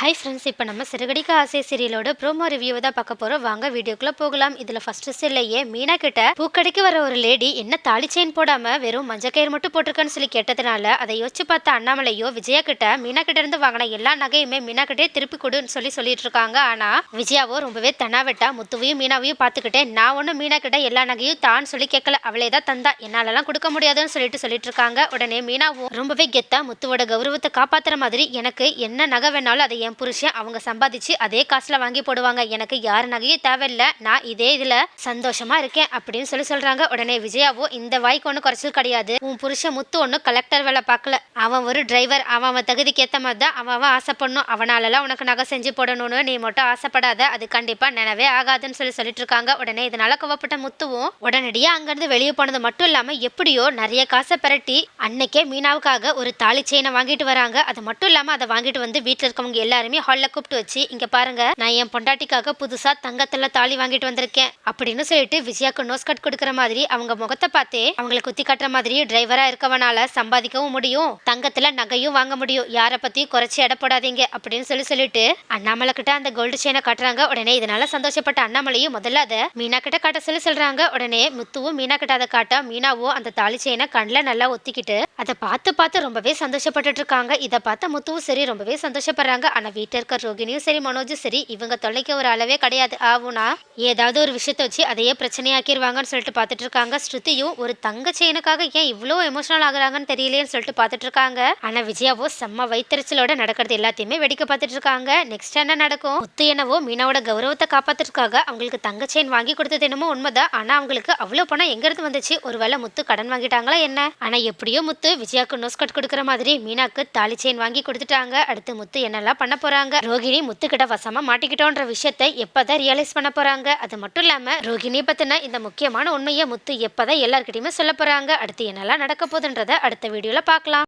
Hi friends இப்போ நம்ம சிறுகடிக்க ஆசை சீரியலோட ப்ரோமோ ரிவ்யூ தான் பார்க்க போகிறோம் வாங்க வீடியோக்குள்ளே போகலாம். இதில் ஃபஸ்ட்டு சீல்லையே மீனா கிட்ட பூக்கடைக்கு வர ஒரு லேடி என்ன தாலி செயின் போடாமல் வெறும் மஞ்சள் கயிறு மட்டும் போட்டிருக்கான்னு சொல்லி கேட்டதுனால அதை யோசிச்சு பார்த்த அண்ணாமலையோ விஜயா கிட்ட மீனா கிட்ட இருந்து வாங்கின எல்லா நகையுமே மீனா கிட்டே திருப்பி கொடுன்னு சொல்லி சொல்லிட்டு இருக்காங்க. ஆனால் விஜயாவோ ரொம்பவே தனாவெட்டா முத்துவையும் மீனாவையும் பார்த்துக்கிட்டே நான் ஒன்றும் மீனா கிட்ட எல்லா நகையும் தான் சொல்லி கேட்கல. அவளே தான் தந்தா. என்னாலலாம் கொடுக்க முடியாதுன்னு சொல்லிட்டு சொல்லிட்டு இருக்காங்க. உடனே மீனாவும் ரொம்பவே கெத்தா முத்துவோட கௌரவத்தை காப்பாத்துற மாதிரி எனக்கு என்ன நகை வேணாலும் அதை என் புருஷன் அவங்க சம்பாதிச்சு அதே காசில் வாங்கி போடுவாங்க. எனக்கு யார் நகையும் தேவையில்லை. நான் இதே இதில் சந்தோஷமா இருக்கேன் அப்படின்னு சொல்லி சொல்றாங்க. உடனே விஜயாவோ இந்த வாய்க்கு ஒன்றும் குறைச்சல் கிடையாது. உன் புருஷன் முத்து ஒன்றும் கலெக்டர் வேலை பார்க்கல. அவன் ஒரு டிரைவர் அவன் அவன் தகுதிக்கு ஏற்ற மாதிரி தான் அவன் அவன் ஆசைப்படணும். அவனாலலாம் உனக்கு நகை செஞ்சு போடணும்னு நீ மட்டும் ஆசைப்படாத. அது கண்டிப்பாக நினைவே ஆகாதுன்னு சொல்லி சொல்லிட்டு இருக்காங்க. உடனே இதனால கோவப்பட்ட முத்துவும் உடனடியாக அங்கேருந்து வெளியே போனது மட்டும் இல்லாமல் எப்படியோ நிறைய காசை பிரட்டி அன்னைக்கே மீனாவுக்காக ஒரு தாலி செயினை வாங்கிட்டு வராங்க. அது மட்டும் இல்லாமல் அதை வாங்கிட்டு வந்து வீட்டில் இருக்கவங்க எல்லாருமே ஹாலில் கூப்பிட்டு வச்சு இங்க பாருங்க நான் என் பொண்டாட்டிக்காக புதுசா தங்கத்துல தாலி வாங்கிட்டு வந்திருக்கேன் அப்படின்னு சொல்லிட்டு விஜயாக்கு நோஸ் கட் கொடுக்குற மாதிரி அவங்க முகத்தை பார்த்தே அவங்களை குத்தி காட்டுற மாதிரி டிரைவரா இருக்கவனால சம்பாதிக்கவும் முடியும் தங்கத்துல நகையும் வாங்க முடியும் யாரை பத்தியும் குறைச்சி எடை போடாதீங்க அப்படின்னு சொல்லி சொல்லிட்டு அண்ணாமலை கிட்ட அந்த கோல்டு செயினை காட்டுறாங்க. உடனே இதனால சந்தோஷப்பட்ட அண்ணாமலையும் முதல்ல அதை மீனா கிட்ட காட்ட சொல்லி சொல்றாங்க. உடனே முத்துவும் மீனா கிட்ட அதை காட்ட மீனாவும் அந்த தாலி செயினை கண்ணில் நல்லா ஒத்திக்கிட்டு அதை பார்த்து பார்த்து ரொம்பவே சந்தோஷப்பட்டுட்டு இருக்காங்க. இதை பார்த்த முத்துவும் சரி ரொம்பவே சந்தோஷப்படுறாங்க. ஆனா வீட்டில் இருக்க ரோகிணியும் சரி மனோஜும் சரி இவங்க தொல்லைக்கு ஒரு அளவே கிடையாது. ஆகும்னா ஏதாவது ஒரு விஷயத்தை வச்சு அதையே பிரச்சனையாக்கிடுவாங்கன்னு சொல்லிட்டு பார்த்துட்டு இருக்காங்க ஸ்ருதியும் ஒரு தங்க செயினுக்காக ஏன் இவ்வளோ எமோஷனல் ஆகுறாங்கன்னு தெரியலையேன்னு சொல்லிட்டு பார்த்துட்டு இருக்காங்க ஆனால் விஜயாவோ செம்ம வைத்தறிச்சலோட நடக்கிறது எல்லாத்தையுமே வெடிக்க பார்த்துட்டு இருக்காங்க நெக்ஸ்ட் என்ன நடக்கும்? முத்து என்னவோ மீனாவோட கௌரவத்தை காப்பாத்துறதுக்காக அவங்களுக்கு தங்க செயின் வாங்கி கொடுத்தது என்னமோ உண்மைதான். ஆனால் அவங்களுக்கு அவ்வளோ பணம் எங்கிருந்து வந்துச்சு? ஒருவேளை முத்து கடன் வாங்கிட்டாங்களா என்ன? ஆனால் எப்படியோ முத்து விஜயாவுக்கு நோஸ் கட் கொடுக்குற மாதிரி மீனாக்கு தாலி செயின் வாங்கி கொடுத்துட்டாங்க. அடுத்து முத்து என்னெல்லாம் பண்ண போறாங்க ரோகிணி முத்துக்கிட்ட வசமா மாட்டிக்கிட்டோன்ற விஷயத்தை எப்பதான் ரியலைஸ் பண்ண போறாங்க அது மட்டும் இல்லாம ரோகிணி பத்தின இந்த முக்கியமான உண்மையை முத்து எப்பதான் எல்லார்கிட்டயுமே சொல்ல போறாங்க? அடுத்து என்னெல்லாம் நடக்க போகுதுன்றத அடுத்த வீடியோல பார்க்கலாம்.